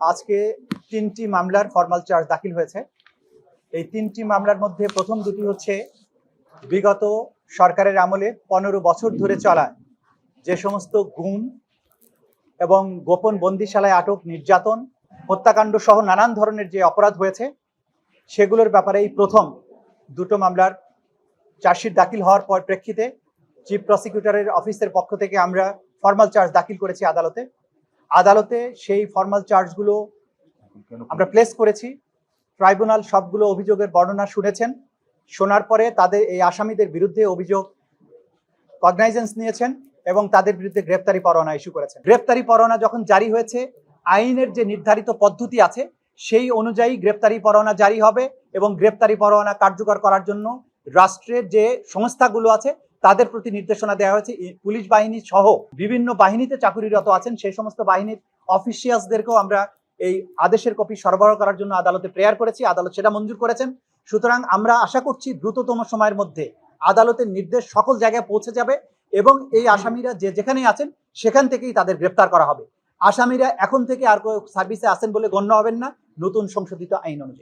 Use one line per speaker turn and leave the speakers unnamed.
আজকে তিনটি মামলার ফর্মাল চার্জ দাখিল হয়েছে। এই তিনটি মামলার মধ্যে প্রথম দুটি হচ্ছে বিগত সরকারের আমলে পনেরো বছর ধরে চলা যে সমস্ত গুম এবং গোপন বন্দিশালায় আটক, নির্যাতন, হত্যাকাণ্ড সহ নানান ধরনের যে অপরাধ হয়েছে, সেগুলোর ব্যাপারে এই প্রথম দুটো মামলার চার্জশিট দাখিল হওয়ার পর প্রেক্ষিতে চিফ প্রসিকিউটরের অফিসের পক্ষ থেকে আমরা ফর্মাল চার্জ দাখিল করেছি আদালতে। আদালতে সেই ফর্মাল চার্জগুলো আমরা প্লেস করেছি। ট্রাইব্যুনাল সবগুলো অভিযোগের বর্ণনা শুনেছেন। শোনার পরে তাদের এই আসামিদের বিরুদ্ধে অভিযোগ কগনাইজেন্স নিয়েছেন এবং তাদের বিরুদ্ধে গ্রেপ্তারি পরোয়ানা ইস্যু করেছেন। গ্রেপ্তারি পরোয়ানা যখন জারি হয়েছে, আইনের যে নির্ধারিত পদ্ধতি আছে, সেই অনুযায়ী গ্রেপ্তারি পরোয়ানা জারি হবে এবং গ্রেপ্তারি পরোয়ানা কার্যকর করার জন্য রাষ্ট্রের যে সংস্থাগুলো আছে তাদের প্রতি নির্দেশনা দেওয়া হয়েছে। পুলিশ বাহিনী সহ বিভিন্ন বাহিনীতে চাকুরিরত আছেন। সেই সমস্ত বাহিনীর অফিসিয়ালসদেরকেও আমরা এই আদেশের কপি সরবরাহ করার জন্য আদালতে প্রেয়ার করেছি। আদালত সেটা মঞ্জুর করেছেন। সুতরাং আমরা আশা করছি দ্রুততম সময়ের মধ্যে আদালতের নির্দেশ সকল জায়গায় পৌঁছে যাবে এবং এই আসামিরা যে যেখানেই আছেন, সেখান থেকেই তাদের গ্রেপ্তার করা হবে। আসামিরা এখন থেকে আর সার্ভিসে আছেন বলে গণ্য হবেন না। নতুন সংশোধিত আইন অনুযায়ী।